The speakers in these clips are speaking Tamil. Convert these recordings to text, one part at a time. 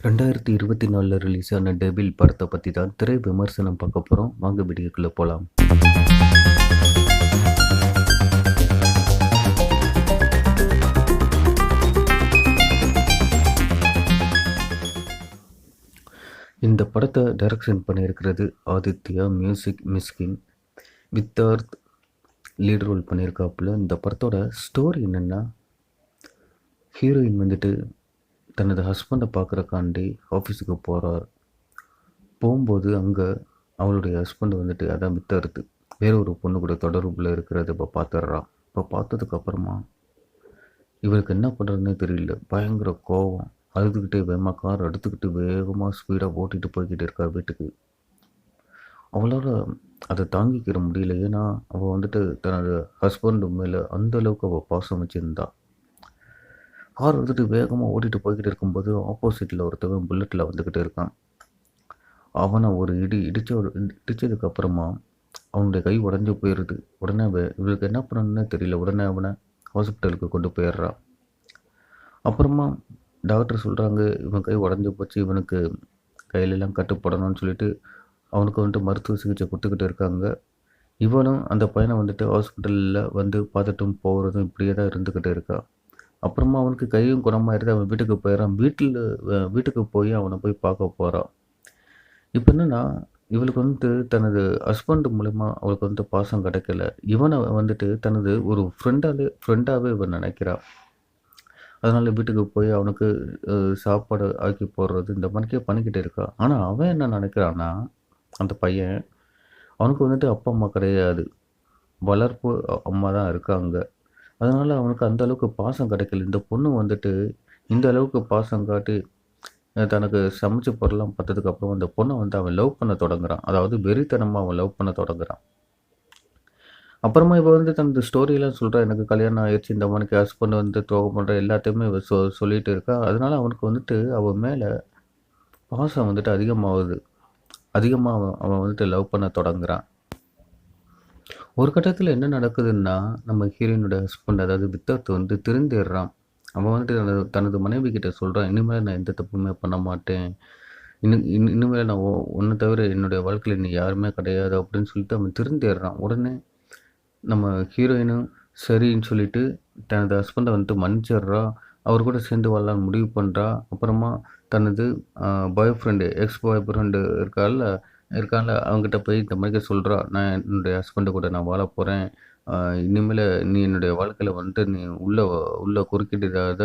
ரெண்டாயிரத்தி இருபத்தி நாலில் ரிலீஸ் ஆன டெபில் படத்தை பற்றி தான் திரை விமர்சனம் பார்க்க போகிறோம் வாங்க வீடியோக்குள்ளே போகலாம் இந்த படத்தை டைரக்ஷன் பண்ணியிருக்கிறது Aditya music Mysskin Vidharth lead role பண்ணியிருக்காப்புல. இந்த படத்தோட ஸ்டோரி என்னென்னா ஹீரோயின் வந்துட்டு தனது ஹஸ்பண்டை பார்க்குறக்காண்டி ஆஃபீஸுக்கு போகிறார் போகும்போது அங்கே அவளுடைய ஹஸ்பண்ட் வந்துட்டு அதான் வித்தறுத்து வேற ஒரு பொண்ணு கூட தொடர்பில் இருக்கிறத இப்போ பார்த்துட்றா இப்போ பார்த்ததுக்கப்புறமா இவருக்கு என்ன பண்ணுறதுனே தெரியல. பயங்கர கோவம். அழுதுகிட்டே வேகமாக கார் எடுத்துக்கிட்டு வேகமாக ஸ்பீடாக ஓட்டிகிட்டு போய்கிட்டு இருக்கா வீட்டுக்கு. அவளால் அதை தாங்கிக்கிற முடியல. ஏன்னா அவள் வந்துட்டு தனது ஹஸ்பண்டு மேலே அந்தளவுக்கு அவள் பாசம் வச்சுருந்தா. கார் வந்துட்டு வேகமாக ஓட்டிகிட்டு போய்கிட்டு இருக்கும்போது ஆப்போசிட்டில் ஒருத்தவன் புல்லட்டில் வந்துக்கிட்டு இருக்கான். அவனை ஒரு இடி இடித்த ஒரு இடித்ததுக்கப்புறமா அவனுடைய கை உடஞ்சி போயிடுது உடனே இவளுக்கு என்ன பண்ணணும்னே தெரியல. உடனே அவனை ஹாஸ்பிட்டலுக்கு கொண்டு போயிடுறான் அப்புறமா டாக்டர் சொல்கிறாங்க இவன் கை உடஞ்சி போச்சு. இவனுக்கு கையிலெல்லாம் கட்டுப்படணும்னு சொல்லிட்டு அவனுக்கு வந்துட்டு மருத்துவ சிகிச்சை கொடுத்துக்கிட்டு இருக்காங்க. இவனும் அந்த பையனை வந்துட்டு ஹாஸ்பிட்டலில் வந்து பார்த்துட்டும் போகிறதும் இப்படியே தான் இருந்துக்கிட்டு இருக்கா. அப்புறமா அவனுக்கு கையும் குணமாயிருது. அவன் வீட்டுக்கு போயிடறான். வீட்டில் வீட்டுக்கு போய் அவனை போய் பார்க்க போகிறான் இப்போ என்னென்னா இவளுக்கு வந்துட்டு தனது ஹஸ்பண்ட் மூலிமா அவளுக்கு வந்து பாசம் கிடைக்கல. இவனை வந்துட்டு தனது ஒரு ஃப்ரெண்டாலே ஃப்ரெண்டாகவே இவன் நினைக்கிறான் அதனால் வீட்டுக்கு போய் அவனுக்கு சாப்பாடு ஆக்கி போடுறது இந்த மாதிரிக்கே பண்ணிக்கிட்டு இருக்கான் ஆனால் அவன் என்ன நினைக்கிறான்னா அந்த பையன் அவனுக்கு வந்துட்டு அப்பா அம்மா கிடையாது. வளர்ப்பு அம்மா தான் இருக்காங்க. அதனால் அவனுக்கு அந்த அளவுக்கு பாசம் கிடைக்கல. இந்த பொண்ணு வந்துட்டு இந்த அளவுக்கு பாசம் காட்டி தனக்கு சமைச்சு பொருளாம் பார்த்ததுக்கப்புறம் அந்த பொண்ணை வந்து அவன் லவ் பண்ண தொடங்குறான். அதாவது வெறித்தனமாக அவன் லவ் பண்ண தொடங்குறான். அப்புறமா இப்போ வந்து தனது ஸ்டோரியெலாம் சொல்கிறான் எனக்கு கல்யாணம் ஆயிடுச்சு இந்த அவனுக்கு ஹஸ்பண்ட் வந்து துரோகம் பண்ணுற எல்லாத்தையுமே சொ சொல்லிட்டு இருக்கா. அதனால் அவனுக்கு வந்துட்டு அவன் மேலே பாசம் வந்துட்டு அதிகமாகுது. அதிகமாக அவன் அவன் வந்துட்டு லவ் பண்ண தொடங்குறான். ஒரு கட்டத்தில் என்ன நடக்குதுன்னா நம்ம ஹீரோயினோட ஹஸ்பண்ட் அதாவது வித்தர்த் வந்து திருந்திடுறான். அவன் வந்துட்டு தனது தனது மனைவி கிட்ட சொல்கிறான் இனிமேல் நான் எந்த தப்புமே பண்ண மாட்டேன். இன்னும் இன்னும் இனிமேல் நான் ஒன்று தவிர என்னுடைய வாழ்க்கையில் இன்னும் யாருமே கிடையாது அப்படின்னு சொல்லிட்டு அவன் திருந்திடுறான். உடனே நம்ம ஹீரோயினும் சரின்னு சொல்லிட்டு தனது ஹஸ்பண்டை வந்துட்டு மன்னிச்சிடுறா. அவர் கூட சேர்ந்து வரலான்னு முடிவு பண்ணுறா அப்புறமா தனது boyfriend ex boyfriend இருக்கால இருக்கான்ல அவங்ககிட்ட போய் இந்த மாதிரி சொல்கிறா நான் என்னுடைய ஹஸ்பண்டு கூட நான் வாழ போகிறேன் இனிமேல் நீ என்னுடைய வாழ்க்கையில் வந்துட்டு நீ உள்ளே உள்ளே குறுக்கிடாத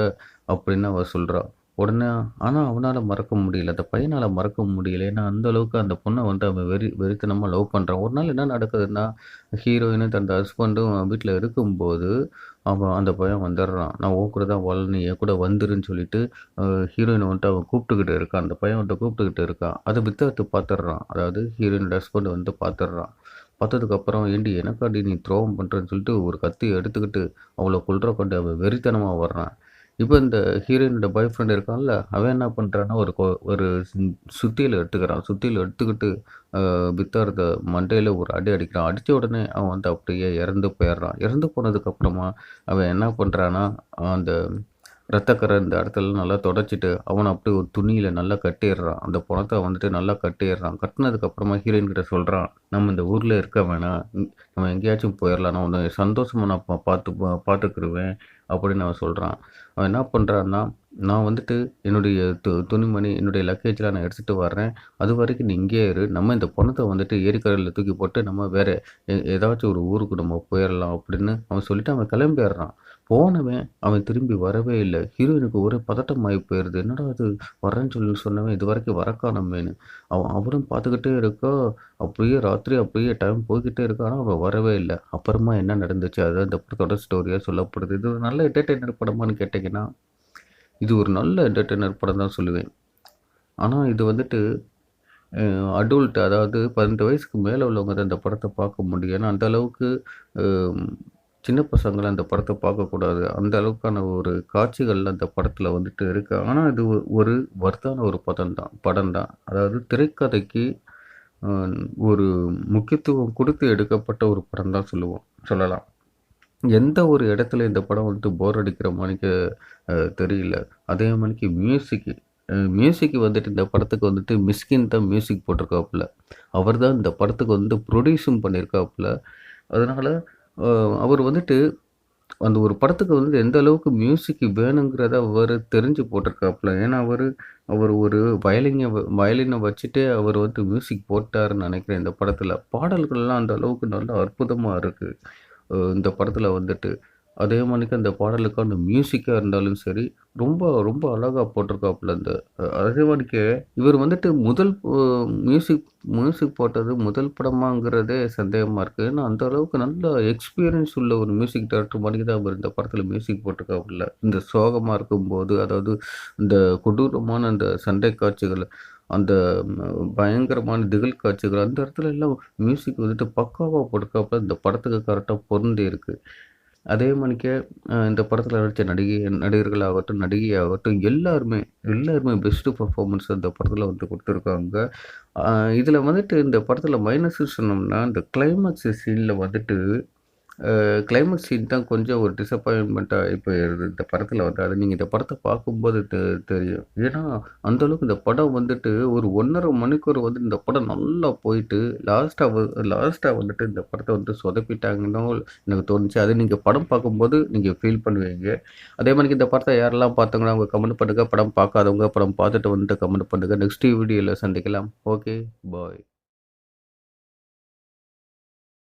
அப்படின்னு அவள் சொல்கிறா உடனே ஆனால் அவனால் மறக்க முடியல. அந்த பையனால் மறக்க முடியல. ஏன்னா அந்த அளவுக்கு அந்த பொண்ணை வந்து அவன் வெறி வெறித்தனமாக லவ் பண்ணுறான் ஒரு நாள் என்ன நடக்குதுன்னா ஹீரோயினும் தன் ஹஸ்பண்டும் வீட்டில் இருக்கும்போது அவன் அந்த பையன் வந்துடுறான். நான் உன் கூட தான் வாழணும். என் கூட வந்துருன்னு சொல்லிட்டு ஹீரோயினை வந்துட்டு அவன் கூப்பிட்டுக்கிட்டு இருக்கான். அந்த பையன் வந்துட்டு கூப்பிட்டுக்கிட்டு இருக்கான். அதை வித்தகத்து பார்த்துடுறான். அதாவது ஹீரோயினோட ஹஸ்பண்ட் வந்து பார்த்துடுறான். பார்த்ததுக்கப்புறம் ஏண்டி எனக்காண்டி நீ துரோகம் பண்ணுறேன்னு சொல்லிட்டு ஒரு கத்தி எடுத்துக்கிட்டு அவளை கொல்ற கொண்டு அவள் வெறித்தனமாக வர்றான். இப்போ இந்த ஹீரோயினோட பாய் ஃப்ரெண்ட் இருக்கான்ல அவன் என்ன பண்ணுறான்னா ஒரு ஒரு சுத்தியில் எடுத்துக்கிறான். சுத்தியில் எடுத்துக்கிட்டு பித்தார்த்த மண்டையில் ஒரு அடி அடிக்கிறான். அடித்த உடனே அவன் வந்து அப்படியே இறந்து போயிடுறான். இறந்து போனதுக்கப்புறமா அவன் என்ன பண்ணுறான்னா அந்த ரத்தக்கரை இந்த இடத்துல நல்லா தொடச்சிட்டு அவனை அப்படியே ஒரு துணியில் நல்லா கட்டிடுறான். அந்த பணத்தை வந்துட்டு நல்லா கட்டிடுறான். கட்டினதுக்கப்புறமா ஹீரோயின் கிட்ட சொல்கிறான் நம்ம இந்த ஊரில் இருக்க வேணாம். நம்ம எங்கேயாச்சும் போயிடலாம் நான் உன்னை சந்தோஷமாக நான் பா- பார்த்து பா- அப்படின்னு அவன் சொல்கிறான் அவன் என்ன பண்ணுறான்னா நான் வந்துட்டு என்னுடைய து துணிமணி என்னுடைய லக்கேஜ்லாம் நான் எடுத்துகிட்டு வர்றேன். அது வரைக்கும் நீ இங்கேயே இரு. நம்ம இந்த பணத்தை வந்துட்டு ஏரிக்கரையில் தூக்கி போட்டு நம்ம வேறு ஏதாச்சும் ஒரு ஊருக்கு நம்ம போயிடலாம் அப்படின்னு அவன் சொல்லிட்டு அவன் கிளம்பிடுறான். போனவன் அவன் திரும்பி வரவே இல்லை. ஹீரோயினுக்கு ஒரே பதட்டம் ஆகி போயிடுது என்னடா அது வரேன்னு சொல்லி சொன்னவன் இது வரைக்கும் வரக்கான காணோமேனு அவன் அவரும் பார்த்துக்கிட்டே இருக்கா. அப்படியே ராத்திரி அப்படியே டைம் போய்கிட்டே இருக்கா. ஆனால் அவன் வரவே இல்லை. அப்புறமா என்ன நடந்துச்சு? அதுதான் இந்த படத்தோட ஸ்டோரியாக சொல்லப்படுது. இது ஒரு நல்ல என்டர்டெய்னர் படமான்னு கேட்டிங்கன்னா இது ஒரு நல்ல என்டர்டெய்னர் படம் தான் சொல்லுவேன். ஆனால் இது வந்துட்டு அடல்ட் அதாவது பதினெட்டு வயசுக்கு மேலே உள்ளவங்க தான் இந்த படத்தை பார்க்க முடியும். ஏன்னா அந்த அளவுக்கு சின்ன பசங்களை அந்த படத்தை பார்க்கக்கூடாது அந்த அளவுக்கான ஒரு காட்சிகள் அந்த படத்தில் வந்துட்டு இருக்குது ஆனால் இது ஒரு வர்த்தான ஒரு படம் தான் படம் தான். அதாவது திரைக்கதைக்கு ஒரு முக்கியத்துவம் கொடுத்து எடுக்கப்பட்ட ஒரு படம் தான் சொல்லுவோம் சொல்லலாம். எந்த ஒரு இடத்துல இந்த படம் வந்துட்டு போர் அடிக்கிற மாதிரிக்கு தெரியல அதே மாதிரிக்கு மியூசிக்கு மியூசிக் வந்துட்டு இந்த படத்துக்கு வந்துட்டு மிஸ்கின் தான் மியூசிக் போட்டிருக்காப்புல. அவர் தான் இந்த படத்துக்கு வந்து ப்ரொடியூஸும் பண்ணியிருக்காப்புல. அதனால் அவர் வந்துட்டு அந்த ஒரு படத்துக்கு வந்து எந்த அளவுக்கு மியூசிக் வேணுங்கிறத அவர் தெரிஞ்சு போட்டிருக்காப்புல. ஏன்னா அவர் அவர் ஒரு வயலின வயலினை வச்சுட்டே அவர் வந்து மியூசிக் போட்டாருன்னு நினைக்கிறேன் இந்த படத்தில் பாடல்கள்லாம் அந்த அளவுக்கு நல்லா அற்புதமாக இருக்குது இந்த படத்தில் வந்துட்டு. அதே மாதிரிக்கு அந்த பாடலுக்கான மியூசிக்காக இருந்தாலும் சரி, ரொம்ப ரொம்ப அழகா போட்டிருக்காப்புல அந்த அதே மாதிரிக்கு இவர் வந்துட்டு முதல் மியூசிக் மியூசிக் போட்டது முதல் படமாங்கிறதே சந்தேகமாக இருக்குது ஏன்னா அந்த அளவுக்கு நல்ல எக்ஸ்பீரியன்ஸ் உள்ள ஒரு மியூசிக் டேரக்டர் மாதிரி தான் அவர் இந்த படத்தில் மியூசிக் போட்டிருக்காப்புல. இந்த சோகமாக இருக்கும்போது, அதாவது இந்த கொடூரமான அந்த சண்டை காட்சிகளை அந்த பயங்கரமான திகில் காட்சிகள், அந்த இடத்துல எல்லாம் மியூசிக் வந்துட்டு பக்காவாக படுக்காப்ப இந்த படத்துக்கு கரெக்டாக பொருந்தி இருக்குது அதே மாணிக்கு இந்த படத்தில் நடித்த நடிகை நடிகர்களாகட்டும், நடிகையாகட்டும் எல்லாருமே எல்லாருமே பெஸ்ட்டு பர்ஃபார்மன்ஸ் இந்த படத்தில் வந்து கொடுத்துருக்காங்க. இதில் வந்துட்டு இந்த படத்தில் மைனஸ் சொன்னோம்னா, இந்த கிளைமேக்ஸ் சீனில் வந்துட்டு கிளைமேட் சீன் தான் கொஞ்சம் ஒரு டிசப்பாயின்மெண்ட்டாக இப்போ இந்த படத்தில் வந்து. அது நீங்கள் இந்த படத்தை பார்க்கும்போது தெ தெரியும். ஏன்னா அந்தளவுக்கு இந்த படம் வந்துட்டு ஒரு 1 1/2 மணிக்கூர் வந்து இந்த படம் நல்லா போயிட்டு, லாஸ்ட்டாக லாஸ்ட்டாக வந்துட்டு இந்த படத்தை வந்து சொதப்பிட்டாங்கன்னோ எனக்கு தோணுச்சு. அது நீங்கள் படம் பார்க்கும்போது நீங்கள் ஃபீல் பண்ணுவீங்க. அதே மாதிரி இந்த படத்தை யாரெல்லாம் பார்த்தாங்களோ அவங்க கமெண்ட் பண்ணுங்கள் படம் பார்க்காதவங்க படம் பார்த்துட்டு வந்துட்டு கமெண்ட் பண்ணுங்கள் நெக்ஸ்ட் வீடியோவில் சந்திக்கலாம். ஓகே. பாய்.